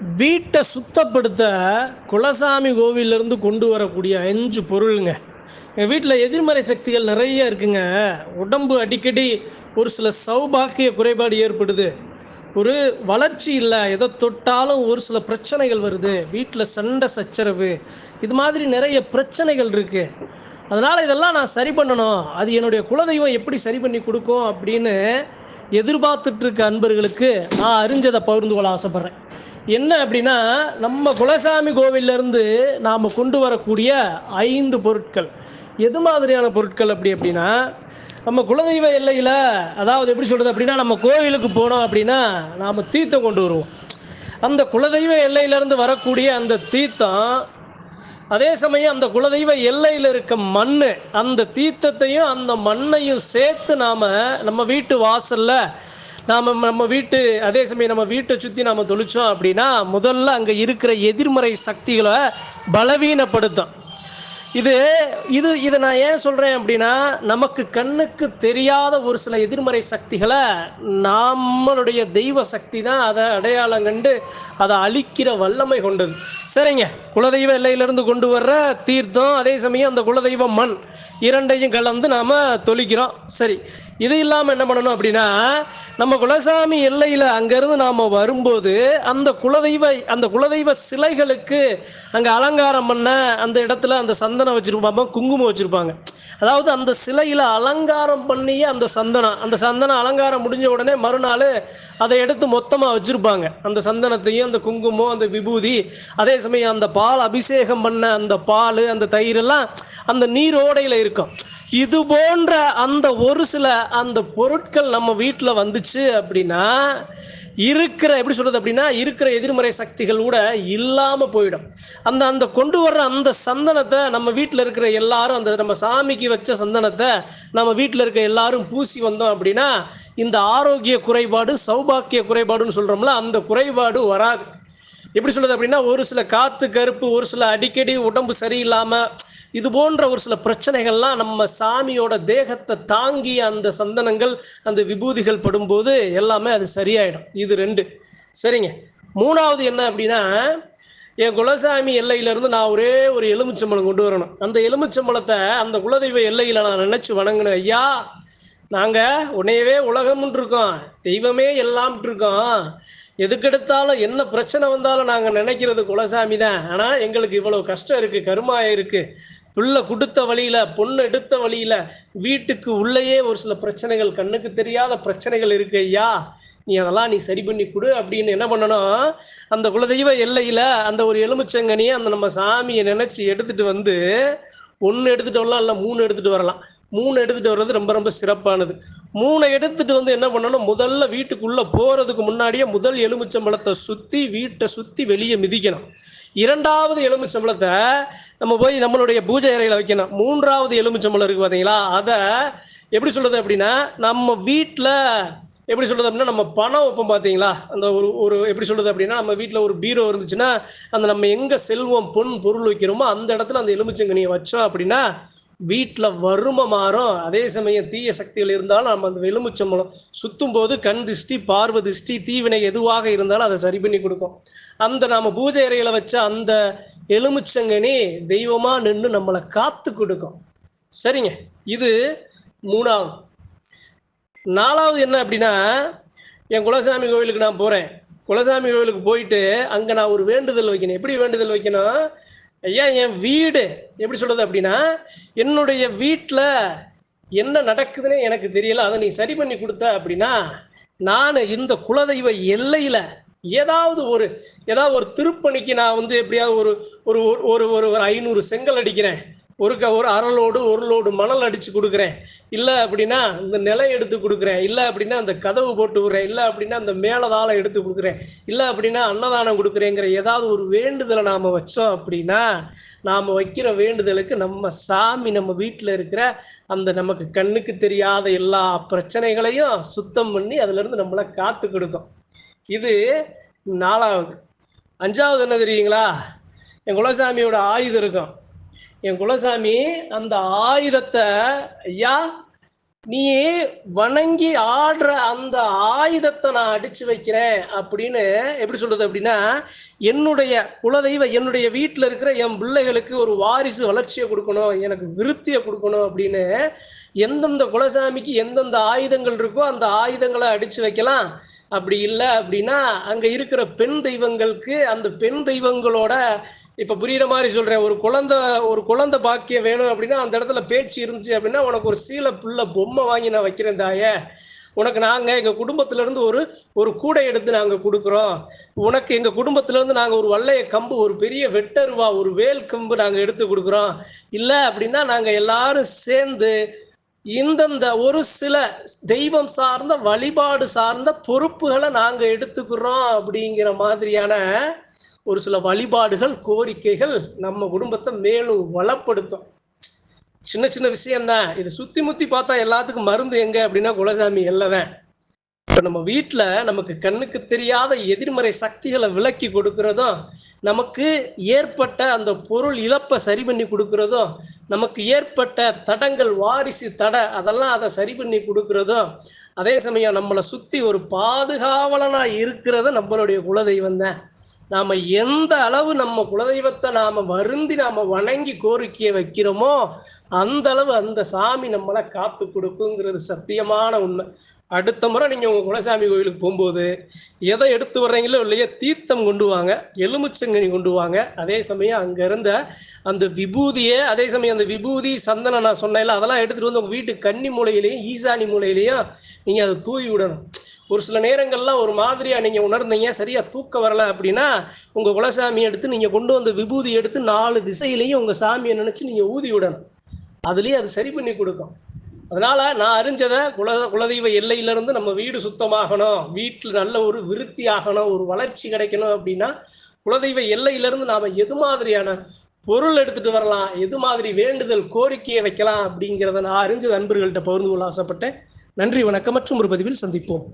வீட்டை சுத்தப்படுத்த குலசாமி கோவிலிருந்து கொண்டு வரக்கூடிய அஞ்சு பொருளுங்க. எங்கள் வீட்டில் எதிர்மறை சக்திகள் நிறைய இருக்குங்க. உடம்பு அடிக்கடி ஒரு சில சௌபாக்கிய குறைபாடு ஏற்படுது. ஒரு வளர்ச்சி இல்லை எதை தொட்டாலும் ஒரு சில பிரச்சனைகள் வருது. வீட்டில் சண்டை சச்சரவு இது மாதிரி நிறைய பிரச்சனைகள் இருக்குது அதனால் இதெல்லாம் நான் சரி பண்ணணும். அது என்னுடைய குலதெய்வம் எப்படி சரி பண்ணி கொடுக்கும் அப்படின்னு எதிர்பார்த்துட்ருக்க அன்பர்களுக்கு நான் அறிஞ்சதை பகிர்ந்து கொள்ள ஆசைப்பட்றேன். என்ன அப்படின்னா நம்ம குலசாமி கோவிலிருந்து நாம் கொண்டு வரக்கூடிய ஐந்து பொருட்கள். எது மாதிரியான பொருட்கள் அப்படி அப்படின்னா நம்ம குலதெய்வ எல்லையில் அதாவது எப்படி சொல்கிறது அப்படின்னா நம்ம கோவிலுக்கு போனோம் அப்படின்னா நாம் தீர்த்தம் கொண்டு வருவோம். அந்த குலதெய்வ எல்லையிலேருந்து வரக்கூடிய அந்த தீர்த்தம் அதே சமயம் அந்த குலதெய்வ எல்லையில் இருக்க மண் அந்த தீர்த்தத்தையும் அந்த மண்ணையும் சேர்த்து நாம் நம்ம வீட்டு வாசலில் நாம் நம்ம வீட்டு அதே சமயம் நம்ம வீட்டை சுற்றி நாம் தொழிச்சோம் அப்படின்னா முதல்ல அங்கே இருக்கிற எதிர்மறை சக்திகளை பலவீனப்படுத்தும். இது இது இதை நான் ஏன் சொல்கிறேன் அப்படின்னா நமக்கு கண்ணுக்கு தெரியாத ஒரு சில எதிர்மறை சக்திகளை நம்மளுடைய தெய்வ சக்தி தான் அதை அடையாளம் கண்டு அதை அழிக்கிற வல்லமை கொண்டது. சரிங்க. குலதெய்வ எல்லையிலிருந்து கொண்டு வர்ற தீர்த்தம் அதே சமயம் அந்த குலதெய்வ மண் இரண்டையும் கலந்து நாம் தொழிக்கிறோம் சரி. இது இல்லாமல் என்ன பண்ணணும் அப்படின்னா நம்ம குலசாமி எல்லையில் அங்கேருந்து நாம் வரும்போது அந்த குலதெய்வ அந்த குலதெய்வ சிலைகளுக்கு அங்கே அலங்காரம் பண்ண அந்த இடத்துல அந்த சந்தனம் வச்சுருப்பாங்க குங்குமம் வச்சுருப்பாங்க. அதாவது அந்த சிலையில் அலங்காரம் பண்ணியே அந்த சந்தனம் அந்த சந்தனம் அலங்காரம் முடிஞ்ச உடனே மறுநாள் அதை எடுத்து மொத்தமாக வச்சுருப்பாங்க. அந்த சந்தனத்தையும் அந்த குங்குமம் அந்த விபூதி அதே சமயம் அந்த பால் அபிஷேகம் பண்ண அந்த பால் அந்த தயிரெல்லாம் அந்த நீரோடையில் இருக்கும். இது போன்ற அந்த ஒரு சில அந்த பொருட்கள் நம்ம வீட்டில் வந்துச்சு அப்படின்னா இருக்கிற எப்படி சொல்கிறது அப்படின்னா இருக்கிற எதிர்மறை சக்திகள் கூட இல்லாமல் போயிடும். அந்த அந்த கொண்டு வர்ற அந்த சந்தனத்தை நம்ம வீட்டில் இருக்கிற எல்லாரும் அந்த நம்ம சாமிக்கு வச்ச சந்தனத்தை நம்ம வீட்டில் இருக்க எல்லாரும் பூசி வந்தோம் அப்படின்னா இந்த ஆரோக்கிய குறைபாடு சௌபாக்கிய குறைபாடுன்னு சொல்கிறோம்ல அந்த குறைபாடு வராது. எப்படி சொல்கிறது அப்படின்னா ஒரு சில காற்று கருப்பு ஒரு சில அடிக்கடி உடம்பு சரியில்லாமல் இது போன்ற ஒரு சில பிரச்சனைகள்லாம் நம்ம சாமியோட தேகத்தை தாங்கி அந்த சந்தனங்கள் அந்த விபூதிகள் படும்போது எல்லாமே அது சரியாயிடும். இது ரெண்டு. சரிங்க. மூணாவது என்ன அப்படின்னா என் குலசாமி எல்லையிலேருந்து நான் ஒரே ஒரு எலுமிச்சம்பழம் கொண்டு வரணும். அந்த எலுமிச்சம்பழத்தை அந்த குலதெய்வ எல்லையில் நான் நினச்சி வணங்கினேன். ஐயா நாங்கள் உன்னையவே உலகம் இருக்கோம் தெய்வமே எல்லாம் இருக்கோம் எதுக்கெடுத்தாலும் என்ன பிரச்சனை வந்தாலும் நாங்கள் நினைக்கிறது குலசாமி தான் ஆனால் எங்களுக்கு இவ்வளோ கஷ்டம் இருக்குது கருமா இருக்குது புள்ள கொடுத்த வழியில் பொண்ணு எடுத்த வழியில் வீட்டுக்கு உள்ளேயே ஒரு சில பிரச்சனைகள் கண்ணுக்கு தெரியாத பிரச்சனைகள் இருக்கு ஐயா. நீ அதெல்லாம் நீ சரி பண்ணி கொடு அப்படின்னு என்ன பண்ணணும்? அந்த குலதெய்வ எல்லையில் அந்த ஒரு எலுமிச்சங்கனியை அந்த நம்ம சாமியை நினச்சி எடுத்துகிட்டு வந்து ஒன்று எடுத்துகிட்டு வரலாம் இல்லை மூணு எடுத்துகிட்டு வரலாம். மூணு எடுத்துகிட்டு வர்றது ரொம்ப ரொம்ப சிறப்பானது. மூணை எடுத்துகிட்டு வந்து என்ன பண்ணணும்? முதல்ல வீட்டுக்குள்ளே போகிறதுக்கு முன்னாடியே முதல் எலுமிச்சம்பழத்தை சுற்றி வீட்டை சுற்றி வெளியே மிதிக்கணும். இரண்டாவது எலுமிச்சம்பழத்தை நம்ம போய் நம்மளுடைய பூஜை அறையில் வைக்கணும். மூன்றாவது எலுமிச்சம்பழம் இருக்குது பார்த்தீங்களா அதை எப்படி சொல்கிறது அப்படின்னா நம்ம வீட்டில் எப்படி சொல்கிறது அப்படின்னா நம்ம பணம் வைப்போம் பார்த்தீங்களா அந்த ஒரு ஒரு எப்படி சொல்கிறது அப்படின்னா நம்ம வீட்டில் ஒரு பீரோ இருந்துச்சுன்னா அந்த நம்ம எங்கே செல்வம் பொன் பொருள் வைக்கிறோமோ அந்த இடத்துல அந்த எலுமிச்சங்கனியை வச்சோம் அப்படின்னா வீட்டில் வறுமை மாறும். அதே சமயம் தீய சக்திகள் இருந்தாலும் நம்ம அந்த எலுமிச்சம்பழம் சுற்றும் போது கண் திஷ்டி பார்வை திஷ்டி தீவினை எதுவாக இருந்தாலும் அதை சரி பண்ணி கொடுக்கும். அந்த நாம் பூஜை அறையில் வச்ச அந்த எலுமிச்சங்கனி தெய்வமாக நின்று நம்மளை காத்து கொடுக்கும். சரிங்க. இது மூணாவது. நாலாவது என்ன அப்படின்னா என் குலசாமி கோவிலுக்கு நான் போகிறேன் குலசாமி கோவிலுக்கு போயிட்டு அங்கே நான் ஒரு வேண்டுதல் வைக்கணும். எப்படி வேண்டுதல் வைக்கணும்? ஐயா என் வீடு எப்படி சொல்கிறது அப்படின்னா என்னுடைய வீட்டில் என்ன நடக்குதுன்னு எனக்கு தெரியல. அதை நீ சரி பண்ணி கொடுத்த அப்படின்னா நான் இந்த குலதெய்வ எல்லையில் ஏதாவது ஒரு ஏதாவது ஒரு திருப்பணிக்கு நான் வந்து எப்படியாவது ஒரு ஒரு ஒரு ஒரு ஒரு ஐநூறு செங்கல் அடிக்கிறேன். ஒரு க ஒரு அரை லோடு ஒரு லோடு மணல் அடித்து கொடுக்குறேன். இல்லை அப்படின்னா இந்த நிலை எடுத்து கொடுக்குறேன். இல்லை அப்படின்னா அந்த கதவு போட்டு விடுறேன். இல்லை அப்படின்னா அந்த மேலதாளை எடுத்து கொடுக்குறேன். இல்லை அப்படின்னா அன்னதானம் கொடுக்குறேங்கிற ஏதாவது ஒரு வேண்டுதலை நாம் வச்சோம் அப்படின்னா நாம் வைக்கிற வேண்டுதலுக்கு நம்ம சாமி நம்ம வீட்டில் இருக்கிற அந்த நமக்கு கண்ணுக்கு தெரியாத எல்லா பிரச்சனைகளையும் சுத்தம் பண்ணி அதுலேருந்து நம்மளை காத்து கொடுக்கும். இது நாலாவது. அஞ்சாவது என்ன தெரியுங்களா? என் குலசாமியோட ஆயுதம் இருக்கும். என் குலசாமி அந்த ஆயுதத்தை ஐயா நீ வணங்கி ஆடுற அந்த ஆயுதத்தை நான் அடிச்சு வைக்கிறேன் அப்படின்னு எப்படி சொல்றது அப்படின்னா என்னுடைய குலதெய்வ என்னுடைய வீட்டில் இருக்கிற என் பிள்ளைகளுக்கு ஒரு வாரிசு வளர்ச்சியை கொடுக்கணும் எனக்கு விருத்தியை கொடுக்கணும் அப்படின்னு எந்தெந்த குலசாமிக்கு எந்தெந்த ஆயுதங்கள் இருக்கோ அந்த ஆயுதங்களை அடிச்சு வைக்கலாம். அப்படி இல்லை அப்படின்னா அங்கே இருக்கிற பெண் தெய்வங்களுக்கு அந்த பெண் தெய்வங்களோட இப்போ புரியுற மாதிரி சொல்கிறேன் ஒரு குழந்தை ஒரு குழந்தை பாக்கியம் வேணும் அப்படின்னா அந்த இடத்துல பேச்சு இருந்துச்சு அப்படின்னா உனக்கு ஒரு சீலை புள்ள பொம்மை வாங்கி நான் வைக்கிறேன் தாயே. உனக்கு நாங்கள் எங்கள் குடும்பத்திலேருந்து ஒரு ஒரு கூடை எடுத்து நாங்கள் கொடுக்குறோம். உனக்கு எங்கள் குடும்பத்திலேருந்து நாங்கள் ஒரு வல்லைய கம்பு ஒரு பெரிய வெட்டருவா ஒரு வேல் கம்பு நாங்கள் எடுத்து கொடுக்குறோம். இல்லை அப்படின்னா நாங்கள் எல்லாரும் சேர்ந்து இந்தந்த ஒரு சில தெய்வம் சார்ந்த வழிபாடு சார்ந்த பொறுப்புகளை நாங்கள் எடுத்துக்கிறோம் அப்படிங்கிற மாதிரியான ஒரு சில வழிபாடுகள் கோரிக்கைகள் நம்ம குடும்பத்தை மேலும் வளப்படுத்தும். சின்ன சின்ன விஷயம்தான். இது சுற்றி முத்தி பார்த்தா எல்லாத்துக்கும் மருந்து எங்கே அப்படின்னா குலசாமி எல்லதான். இப்போ நம்ம வீட்டில் நமக்கு கண்ணுக்கு தெரியாத எதிர்மறை சக்திகளை விலக்கி கொடுக்கறதும் நமக்கு ஏற்பட்ட அந்த பொருள் இழப்பை சரி பண்ணி கொடுக்கறதும் நமக்கு ஏற்பட்ட தடங்கள் வாரிசு தடை அதெல்லாம் அதை சரி பண்ணி கொடுக்கறதும் அதே சமயம் நம்மளை சுற்றி ஒரு பாதுகாவலனாக இருக்கிறதும் நம்மளுடைய குலதெய்வம் தான். நாம் எந்த அளவு நம்ம குலதெய்வத்தை நாம் வருந்தி நாம் வணங்கி கோரிக்கையை வைக்கிறோமோ அந்த அளவு அந்த சாமி நம்மளை காத்து கொடுக்குங்கிறது சத்தியமான உண்மை. அடுத்த முறை நீங்கள் உங்கள் குலசாமி கோயிலுக்கு போகும்போது எதை எடுத்து வர்றீங்களோ இல்லையா தீர்த்தம் கொண்டு வாங்க எலுமிச்சங்கனி கொண்டு வாங்க. அதே சமயம் அங்கே இருந்த அந்த விபூதியை அதே சமயம் அந்த விபூதி சந்தனம் நான் சொன்னேன்ல அதெல்லாம் எடுத்துகிட்டு வந்து உங்கள் வீட்டு கன்னி மூலையிலையும் ஈசானி மூலையிலையும் நீங்கள் அதை தூவி விடணும். ஒரு சில நேரங்கள்லாம் ஒரு மாதிரியாக நீங்கள் உணர்ந்தீங்க சரியாக தூக்கம் வரலை அப்படின்னா உங்கள் குலசாமி எடுத்து நீங்கள் கொண்டு வந்த விபூதி எடுத்து நாலு திசையிலையும் உங்கள் சாமியை நினச்சி நீங்கள் ஊதி விடணும். அதுலேயே அது சரி பண்ணி கொடுக்கும். அதனால் நான் அறிஞ்சதை குல குலதெய்வ எல்லையிலேருந்து நம்ம வீடு சுத்தமாகணும் வீட்டில் நல்ல ஒரு விருத்தி ஆகணும் ஒரு வளர்ச்சி கிடைக்கணும் அப்படின்னா குலதெய்வ எல்லையிலேருந்து நாம் எது மாதிரியான பொருள் எடுத்துகிட்டு வரலாம் எது மாதிரி வேண்டுதல் கோரிக்கையை வைக்கலாம் அப்படிங்கிறத நான் அறிஞ்சது அன்பர்கள்ட்ட பகிர்ந்து கொள்ள ஆசைப்பட்டேன். நன்றி வணக்கம் மற்றும் ஒரு பதிவில் சந்திப்போம்.